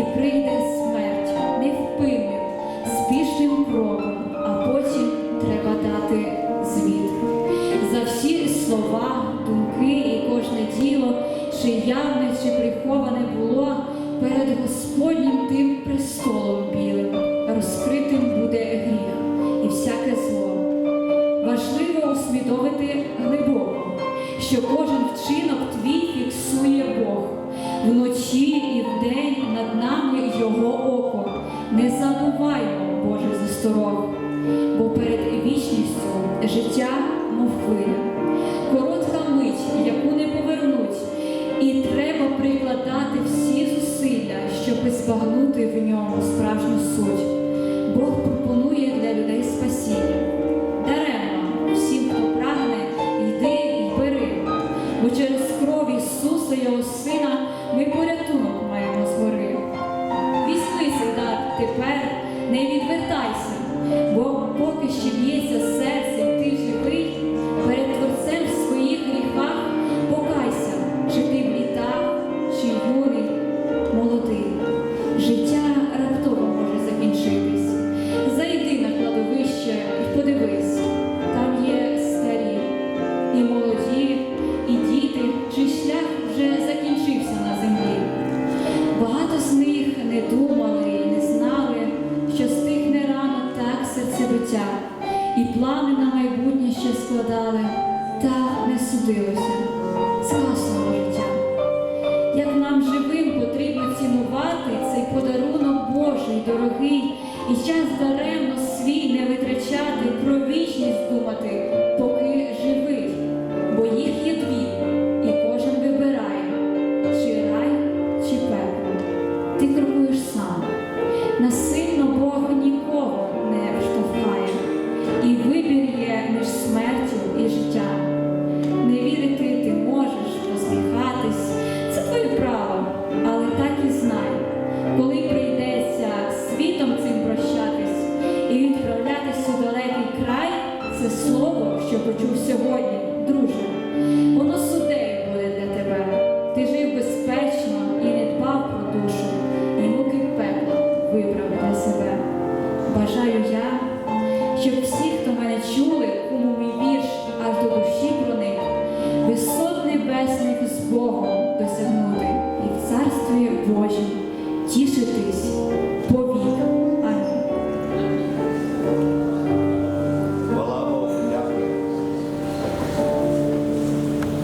і прийде смерть невпинним, спішним кроком, а потім треба дати звіт. За всі слова, думки і кожне діло, чи явне, чи приховане було перед Господнім тим престолом білим. Вночі і вдень над нами Його око. Не забуваймо Божих засторог, бо перед вічністю життя, мов хвиля, коротка мить, яку не повернуть, і треба прикладати всі зусилля, щоб збагнути в ньому справжню суть. Бог пропонує для людей спасіння. Даремно всім, хто прагне, йди і бери, бо через кров Ісуса, Його Сина, ми порятунок маємо згори. гори. цей так тепер, не відвертайся, бо поки ще б'ється серце, плани на майбутнє ще складали, та не судилося. Згасло життя. Як нам живим потрібно цінувати цей подарунок Божий, дорогий, і час даремно свій не витрачати, про вічність думати, поки живий, бо їх є дві, і кожен вибирає, чи рай, чи пекло. Це слово, що почув сьогодні, друже, воно судею буде для тебе. Ти жив безпечно і не дбав про душу, і муки пекла вибрав для себе. Бажаю я, щоб всі, хто мене чули, кому мій вірш аж до душі проник, висот небесних з Богом досягнути і в царстві Божім